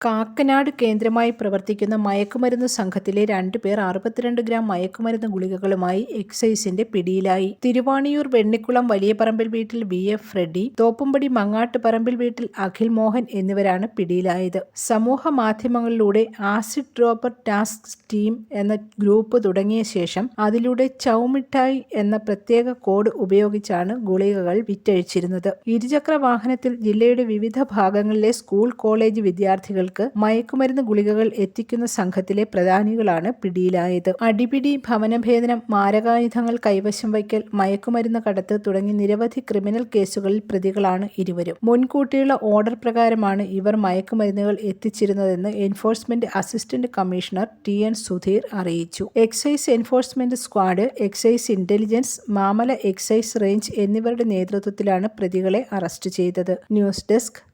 കാക്കനാട് കേന്ദ്രമായി പ്രവർത്തിക്കുന്ന മയക്കുമരുന്ന് സംഘത്തിലെ രണ്ടുപേർ അറുപത്തിരണ്ട് ഗ്രാം മയക്കുമരുന്ന് ഗുളികകളുമായി എക്സൈസിന്റെ പിടിയിലായി. തിരുവാണിയൂർ വെണ്ണിക്കുളം വലിയപറമ്പിൽ വീട്ടിൽ V. F. Freddy Thoppumpady Mangattuparambil വീട്ടിൽ അഖിൽ മോഹൻ എന്നിവരാണ് പിടിയിലായത്. സമൂഹ മാധ്യമങ്ങളിലൂടെ ആസിഡ് ഡ്രോപ്പർ ടാസ്ക് ടീം എന്ന ഗ്രൂപ്പ് തുടങ്ങിയ ശേഷം അതിലൂടെ ചൗമിഠായി എന്ന പ്രത്യേക കോഡ് ഉപയോഗിച്ചാണ് ഗുളികകൾ വിറ്റഴിച്ചിരുന്നത്. ഇരുചക്ര വാഹനത്തിൽ ജില്ലയുടെ വിവിധ ഭാഗങ്ങളിലെ സ്കൂൾ കോളേജ് വിദ്യാർത്ഥികൾക്ക് മയക്കുമരുന്ന് ഗുളികകൾ എത്തിക്കുന്ന സംഘത്തിലെ പ്രധാനികളാണ് പിടിയിലായത്. അടിപിടി ഭവനഭേദനം മാരകായുധങ്ങൾ കൈവശം വയ്ക്കൽ മയക്കുമരുന്ന് കടത്ത് തുടങ്ങി നിരവധി ക്രിമിനൽ കേസുകളിൽ പ്രതികളാണ് ഇരുവരും. മുൻകൂട്ടിയുള്ള ഓർഡർ പ്രകാരമാണ് ഇവർ മയക്കുമരുന്നുകൾ എത്തിച്ചിരുന്നതെന്ന് enforcement assistant commissioner T N Sudheer അറിയിച്ചു. Excise enforcement squad excise intelligence Mamala excise range എന്നിവരുടെ നേതൃത്വത്തിലാണ് പ്രതികളെ അറസ്റ്റ് ചെയ്തത്. News desk